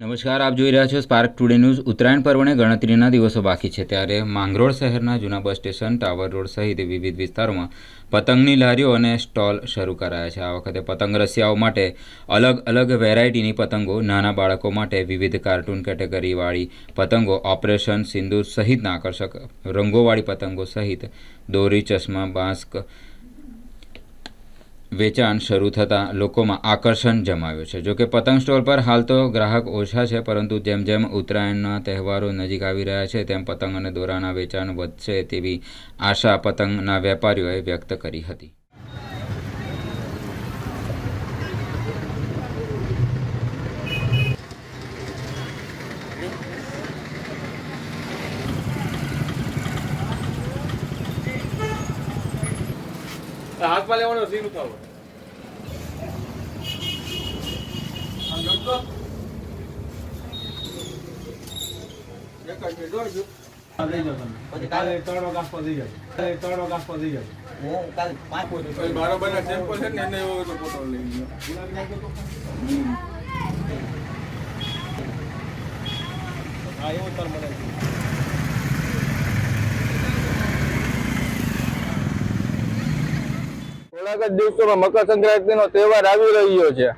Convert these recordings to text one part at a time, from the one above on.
નમસ્કાર, આપ જોઈ રહ્યા છો સ્પાર્ક ટુડે ન્યૂઝ ઉત્તરાયણ પર્વને ગણતરીના દિવસો બાકી છે. ત્યારે માંગરોળ શહેરના જૂના બસ સ્ટેશન, ટાવર રોડ સહિત વિવિધ વિસ્તારોમાં પતંગની લારીઓ અને સ્ટોલ શરૂ કરાયા છે. આ વખતે પતંગ રસિયાઓ માટે અલગ અલગ વેરાયટીની પતંગો, નાના બાળકો માટે વિવિધ કાર્ટૂન કેટેગરીવાળી પતંગો, ઓપરેશન સિંદૂર સહિતના આકર્ષક રંગોવાળી પતંગો સહિત દોરી, ચશ્મા, બાંસ્ક વેચાણ શરૂ થતાં લોકોમાં આકર્ષણ જમાવ્યું છે. જોકે પતંગ સ્ટોલ પર હાલ તો ગ્રાહક ઓછા છે, પરંતુ જેમ જેમ ઉત્તરાયણના તહેવારો નજીક આવી રહ્યા છે, તેમ પતંગ અને દોરાના વેચાણ વધશે તેવી આશા પતંગના વેપારીઓએ વ્યક્ત કરી હતી. જાય. હું સીન પાંચ પછી બરાબરના sample છે ને એને એવો તો photo લઈ લ્યો. હા, એવો તાર મળે થોડાક જ દિવસોમાં મકર સંક્રાંતિ નો તહેવાર આવી રહ્યો છે.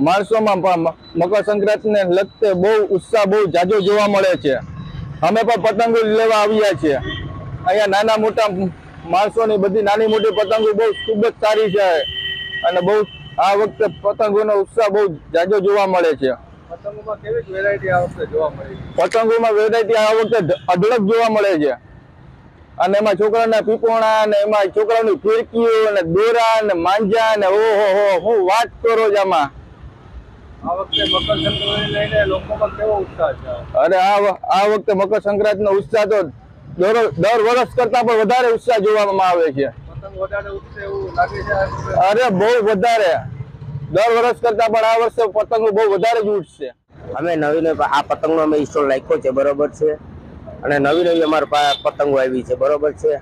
માણસોમાં પણ મકર સંક્રાંતિને લગતે બહુ ઉત્સાહ બહુ જાજો જોવા મળે છે. અમે પણ પતંગો લેવા આવ્યા છીએ. અહીંયા નાના મોટા માણસોની બધી નાની મોટી પતંગો બહુ ખૂબ જ સારી છે. અને બહુ આ વખતે પતંગોનો ઉત્સાહ બહુ જાજો જોવા મળે છે. પતંગોમાં વેરાયટી આ વખતે જોવા મળી? પતંગોમાં વેરાયટી આ વખતે અઢળક જોવા મળે છે. અને એમાં છોકરાના પીપોણા અને એમાં છોકરાની ફિરકીઓ ને દોરા ને માંજા અને ઓહો હો હું વાત કરો જ આમાં. વખતે મકર સંક્રાંતિ લઈને લોકોમાં કેવો ઉત્સાહ અરે આ આ વખતે મકર સંક્રાંતિ નો ઉત્સાહ તો દર વર્ષ કરતા પણ વધારે ઉત્સાહ જોવામાં આવે છે. પતંગ? અરે બહુ વધારે. દર વર્ષ કરતા પણ આ વર્ષે પતંગો બહુ વધારે જ ઉઠશે અમે નવી નવી આ પતંગનો અમે સ્ટોલ રાખ્યો છે બરોબર છે. અને નવી નવી અમારે પતંગો આવી છે. બરોબર છે?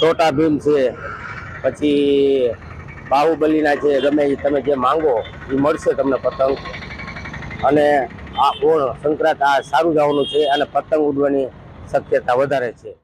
છોટા ભીમ છે, પછી બાહુબલીના છે ગમે એ તમે જે માંગો એ મળશે તમને પતંગ. અને આ ઓણ, સંક્રાંત આ સારું જવાનું છે અને પતંગ ઉડવાની શક્યતા વધારે છે.